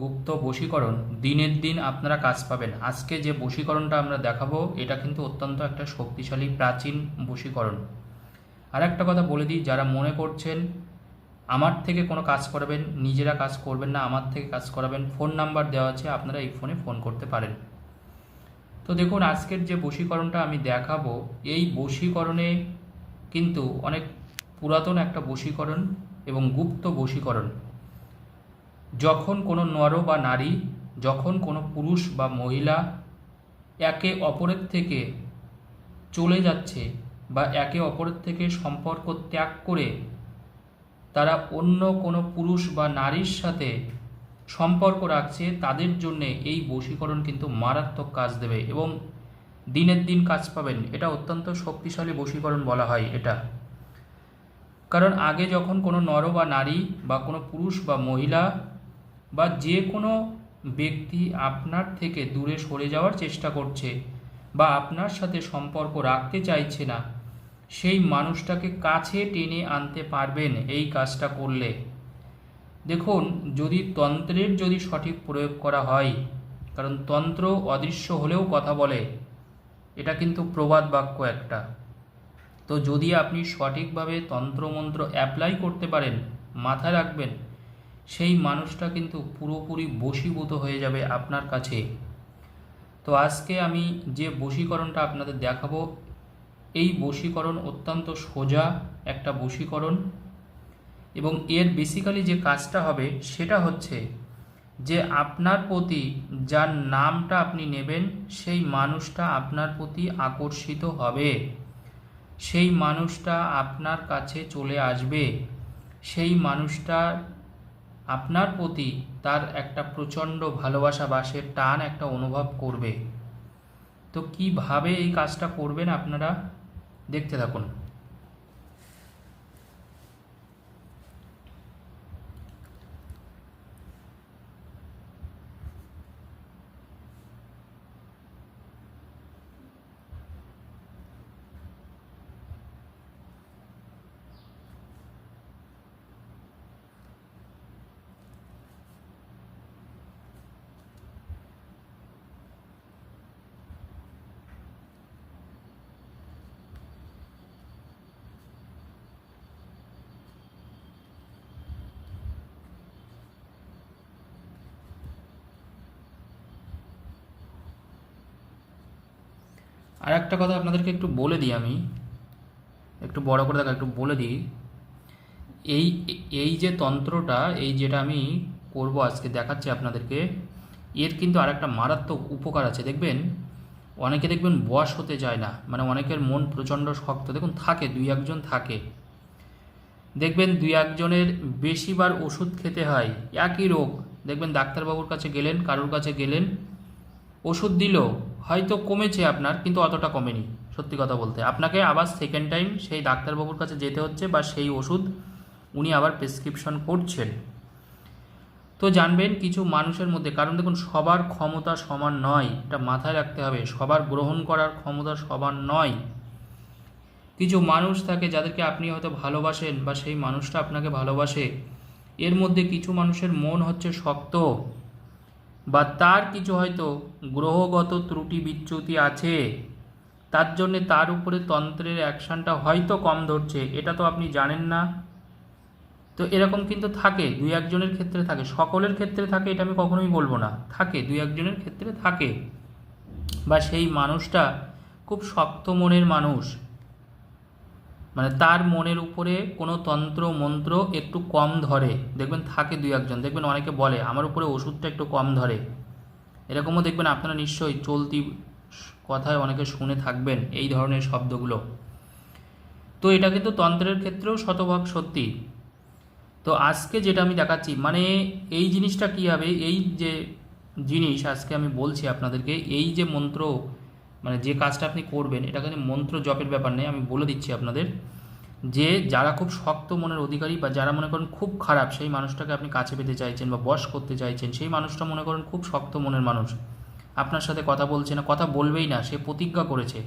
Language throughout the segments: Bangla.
গুপ্ত বশীকরণ দিনের দিন আপনারা কাজ পাবেন। আজকে যে বশীকরণটা আমরা দেখাবো, এটা কিন্তু অত্যন্ত একটা শক্তিশালী প্রাচীন বশীকরণ। আর একটা কথা বলে দিই, যারা মনে করছেন আমার থেকে কোনো কাজ করাবেন, নিজেরা কাজ করবেন না, আমার থেকে কাজ করাবেন, ফোন নাম্বার দেওয়া আছে, আপনারা এই ফোনে ফোন করতে পারেন। তো দেখুন, আজকের যে বশীকরণটা আমি দেখাবো, এই বশীকরণে কিন্তু অনেক পুরাতন একটা বশীকরণ এবং গুপ্ত বশীকরণ। যখন কোনো নর বা নারী, যখন কোনো পুরুষ বা মহিলা একে অপরের থেকে চলে যাচ্ছে বা একে অপরের থেকে সম্পর্ক ত্যাগ করে তারা অন্য কোনো পুরুষ বা নারীর সাথে সম্পর্ক রাখছে, তাদের জন্যে এই বশীকরণ কিন্তু মারাত্মক কাজ দেবে এবং দিনের দিন কাজ পাবেন। এটা অত্যন্ত শক্তিশালী বশীকরণ বলা হয় এটা। কারণ আগে যখন কোনো নর বা নারী বা কোনো পুরুষ বা মহিলা বা যে কোনো ব্যক্তি আপনার থেকে দূরে সরে যাওয়ার চেষ্টা করছে বা আপনার সাথে সম্পর্ক রাখতে চাইছে না, সেই মানুষটাকে কাছে টেনে আনতে পারবেন এই কাজটা করলে। দেখুন, যদি তন্ত্রের যদি সঠিক প্রয়োগ করা হয়, কারণ তন্ত্র অদৃশ্য হলেও কথা বলে, এটা কিন্তু প্রবাদ বাক্য একটা। তো যদি আপনি সঠিকভাবে তন্ত্রমন্ত্র অ্যাপ্লাই করতে পারেন, মাথায় রাখবেন সেই মানুষটা কিন্তু পুরোপুরি বশীভূত হয়ে যাবে আপনার কাছে। তো আজকে আমি যে বশীকরণটা আপনাদের দেখাবো, এই বশীকরণ অত্যন্ত সোজা একটা বশীকরণ এবং এর বেসিক্যালি যে কাজটা হবে সেটা হচ্ছে যে আপনার প্রতি যার নামটা আপনি নেবেন, সেই মানুষটা আপনার প্রতি আকর্ষিত হবে। সেই মানুষটা আপনার কাছে চলে আসবে। সেই মানুষটা আপনার প্রতি তার একটা প্রচণ্ড ভালোবাসা বা সে টান একটা অনুভব করবে। তো কীভাবে এই কাজটা করবেন আপনারা? দেখতে থাকুন। আর একটা কথা আপনাদেরকে একটু বলে দিই আমি। একটু বড় করে দেখা, একটু বলে দিই। এই এই যে তন্ত্রটা, এই যেটা আমি করব আজকে দেখাচ্ছি আপনাদেরকে, এর কিন্তু আর একটা মারাত্মক উপকার আছে। দেখবেন, অনেকে দেখবেন বশ হতে যায় না মানে অনেকের মন প্রচণ্ড শক্ত। দেখুন, থাকে, দুই একজন থাকে। দেখবেন, দুই একজনের বেশিবার ওষুধ খেতে হয়, একই রোগ। দেখবেন, ডাক্তারবাবুর কাছে গেলেন, কারোর কাছে গেলেন, ওষুধ দিল হয়তো কমেছে আপনার, কিন্তু অতটা কমেনি, সত্যি কথা বলতে। আপনাকে আবার সেকেন্ড টাইম সেই ডাক্তারবাবুর কাছে যেতে হচ্ছে বা সেই ওষুধ উনি আবার প্রেসক্রিপশন করছেন। তো জানবেন কিছু মানুষের মধ্যে, কারণ দেখুন, সবার ক্ষমতা সমান নয়, এটা মাথায় রাখতে হবে, সবার গ্রহণ করার ক্ষমতা সমান নয়। কিছু মানুষ থাকে যাদেরকে আপনি হয়তো ভালোবাসেন বা সেই মানুষটা আপনাকে ভালোবাসে, এর মধ্যে কিছু মানুষের মন হচ্ছে শক্ত। বা তার কিছু হয়তো গ্রহগত ত্রুটি বিচ্যুতি আছে, তার জন্যে তার উপরে তন্ত্রের অ্যাকশানটা হয়তো কম ধরছে, এটা তো আপনি জানেন না। তো এরকম কিন্তু থাকে, দুই একজনের ক্ষেত্রে থাকে, সকলের ক্ষেত্রে থাকে, এটা আমি কখনোই বলব না, থাকে, দুই একজনের ক্ষেত্রে থাকে। বা সেই মানুষটা খুব শক্ত মনের মানুষ মানে তার মনের উপরে কোনো তন্ত্র, মন্ত্র একটু কম ধরে। দেখবেন থাকে দুই একজন। দেখবেন অনেকে বলে, আমার উপরে ওষুধটা একটু কম ধরে। এরকমও দেখবেন আপনারা নিশ্চয়ই চলতি কথায় অনেকে শুনে থাকবেন এই ধরনের শব্দগুলো। তো এটা কিন্তু তন্ত্রের ক্ষেত্রেও শতভাগ সত্যি। তো আজকে যেটা আমি দেখাচ্ছি মানে এই জিনিসটা কী হবে এই যে জিনিস আজকে আমি বলছি আপনাদেরকে, এই যে মন্ত্র মানে যে কাজটা আপনি করবেন, এটা কিন্তু মন্ত্র জপের ব্যাপার নেই, আমি বলে দিচ্ছি আপনাদের। যে যারা খুব শক্ত মনের অধিকারী বা যারা মনে করেন খুব খারাপ, সেই মানুষটাকে আপনি কাছে পেতে চাইছেন বা বশ করতে চাইছেন, সেই মানুষটা মনে করেন খুব শক্ত মনের মানুষ। আপনার সাথে কথা বলছে না, কথা বলবেই না, সে প্রতিজ্ঞা করেছে।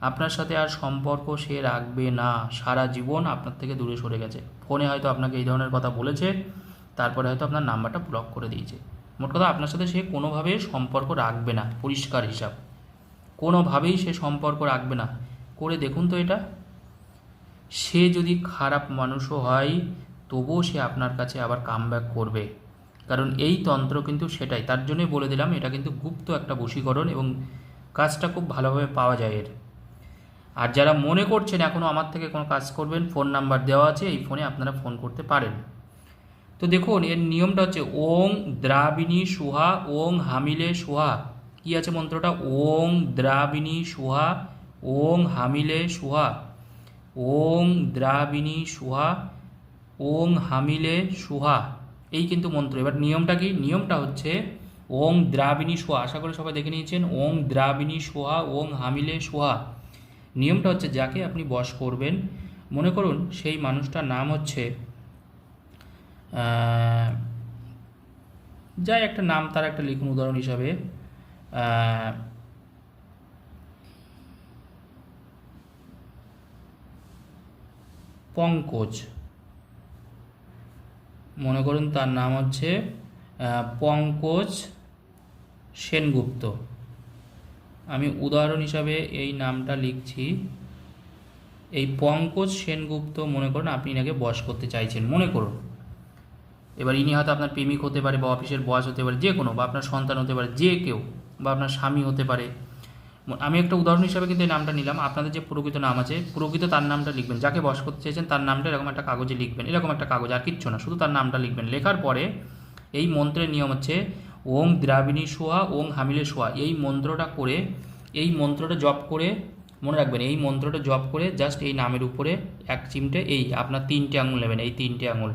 আপনার সাথে আর সম্পর্ক সে রাখবে না, সারা জীবন আপনার থেকে দূরে সরে গেছে। ফোনে হয়তো আপনাকে এই ধরনের কথা বলেছে, তারপরে হয়তো আপনার নাম্বারটা ব্লক করে দিয়েছে। মোট কথা আপনার সাথে সে কোনোভাবে সম্পর্ক রাখবে না, পরিষ্কার হিসাব। কোনোভাবেই সে সম্পর্ক রাখবে না। করে দেখুন তো এটা। সে যদি খারাপ মানুষও হয়, তবুও সে আপনার কাছে আবার কাম করবে। কারণ এই তন্ত্র কিন্তু সেটাই। তার জন্যই বলে দিলাম, এটা কিন্তু গুপ্ত একটা বশীকরণ এবং কাজটা খুব ভালোভাবে পাওয়া যায় এর। আর যারা মনে করছেন এখনও আমার থেকে কোনো কাজ করবেন ফোন নাম্বার দেওয়া আছে, এই ফোনে আপনারা ফোন করতে পারেন। তো দেখুন, এর নিয়মটা হচ্ছে, ওং দ্রাবিণী সুহা, ওং হামিলে সুহা। কি আছে মন্ত্রটা? ওং দ্রাবিণী সুহা ওং হামিলে সুহা ওং দ্রাবিণী সুহা ওং হামিলে সুহা। এই কিন্তু মন্ত্র। এবার নিয়মটা কি? নিয়মটা হচ্ছে ওং দ্রাবিণী সোহা। আশা করি সবাই দেখে নিয়েছেন ওং দ্রাবিণী সোহা ওং হামিলে সোহা। নিয়মটা হচ্ছে যাকে আপনি বশ করবেন, মনে করুন সেই মানুষটার নাম হচ্ছে যাই একটা নাম, তার একটা লিখুন উদাহরণ হিসাবে। পঙ্কজ। মনে করুন তার নাম হচ্ছে পঙ্কজ সেনগুপ্ত। আমি উদাহরণ হিসাবে এই নামটা লিখছি। এই পঙ্কজ সেনগুপ্ত, মনে করুন আপনি এনাকে বশ করতে চাইছেন, মনে করুন। এবার ইনি হয়তো আপনার প্রেমিক হতে পারে বা অফিসের বস হতে পারে, যে কোনো, বা আপনার সন্তান হতে পারে, যে কেউ। বা আপনার স্বামী হতে পারে। আমি একটা উদাহরণ হিসাবে কিন্তু এই নামটা নিলাম। আপনাদের যে প্রকৃত নাম আছে, প্রকৃত তার নামটা লিখবেন। যাকে বস করতে চেয়েছেন, তার নামটা এরকম একটা কাগজে লিখবেন। এরকম একটা কাগজ, আর কিচ্ছু না, শুধু তার নামটা লিখবেন। লেখার পরে এই মন্ত্রের নিয়ম হচ্ছে, ওং দ্রাবিণী সোহা, ওং হামিলে সোহা। এই মন্ত্রটা করে, এই মন্ত্রটা জপ করে, মনে রাখবেন, এই মন্ত্রটা জপ করে জাস্ট এই নামের উপরে এক চিমটে এই আপনার তিনটে আঙুল নেবেন, এই তিনটে আঙুল।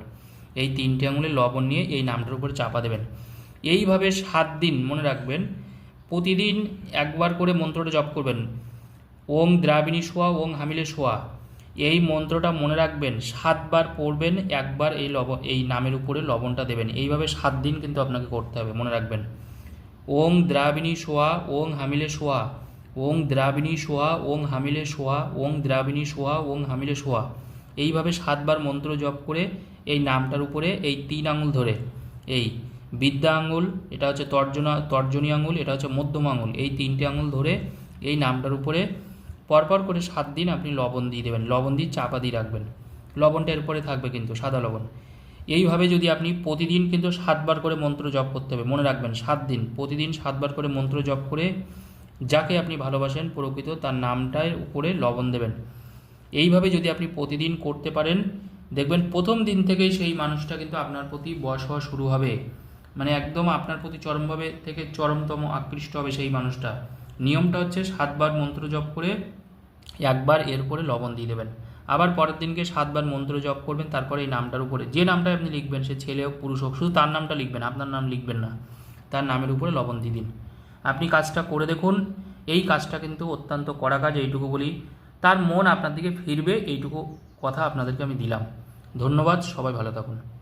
এই তিনটে আঙুলে লবণ নিয়ে এই নামটার উপরে চাপা দেবেন। এইভাবে সাত দিন, মনে রাখবেন প্রতিদিন একবার করে মন্ত্রটা জপ করবেন। ওং দ্রাবিণী শোয়া ওং হামিলে সোয়া। এই মন্ত্রটা মনে রাখবেন, সাতবার পড়বেন, একবার এই লব, এই নামের উপরে লবণটা দেবেন। এইভাবে সাত দিন কিন্তু আপনাকে করতে হবে, মনে রাখবেন। ওং দ্রাবিণী শোয়া ওং হামিলে শোয়া ওং দ্রাবিণী শোয়া ওং হামিলে শোয়া ওং দ্রাবিণী সোয়া ওং হামিলে সোয়া। এইভাবে সাতবার মন্ত্র জপ করে এই নামটার উপরে এই তিন আঙুল ধরে, এই বিদ্যা আঙুল, এটা হচ্ছে তর্জনা, তর্জনী আঙুল, এটা হচ্ছে মধ্যম আঙুল। এই তিনটে আঙুল ধরে এই নামটার উপরে পরপর করে সাত দিন আপনি লবণ দিয়ে দেবেন। লবণ দিয়ে চাপা দিয়ে রাখবেন। লবণটা এরপরে থাকবে কিন্তু, সাদা লবণ। এইভাবে যদি আপনি প্রতিদিন কিন্তু সাতবার করে মন্ত্র জপ করতে হবে। মনে রাখবেন, সাত দিন। প্রতিদিন সাতবার করে মন্ত্র জপ করে যাকে আপনি ভালোবাসেন প্রকৃত তার নামটার উপরে লবণ দেবেন। এইভাবে যদি আপনি প্রতিদিন করতে পারেন, দেখবেন প্রথম দিন থেকেই সেই মানুষটা কিন্তু আপনার প্রতি বয়স হওয়া শুরু হবে। মানে একদম আপনার প্রতি চরমভাবে থেকে চরমতম আকৃষ্ট হবে সেই মানুষটা। নিয়মটা হচ্ছে সাতবার মন্ত্র জপ করে একবার এর উপরে লবণ দিয়ে দেবেন। আবার পরের দিনকে সাতবার মন্ত্র জপ করবেন, তারপরে এই নামটার উপরে। যে নামটা আপনি লিখবেন, সে ছেলে হোক, পুরুষ হোক, শুধু তার নামটা লিখবেন, আপনার নাম লিখবেন না। তার নামের উপরে লবণ দিয়ে দিন। আপনি কাজটা করে দেখুন। এই কাজটা কিন্তু অত্যন্ত কড়া কাজ, এইটুকু বলি। তার মন আপনার দিকে ফিরবে, এইটুকু কথা আপনাদেরকে আমি দিলাম। ধন্যবাদ, সবাই ভালো থাকুন।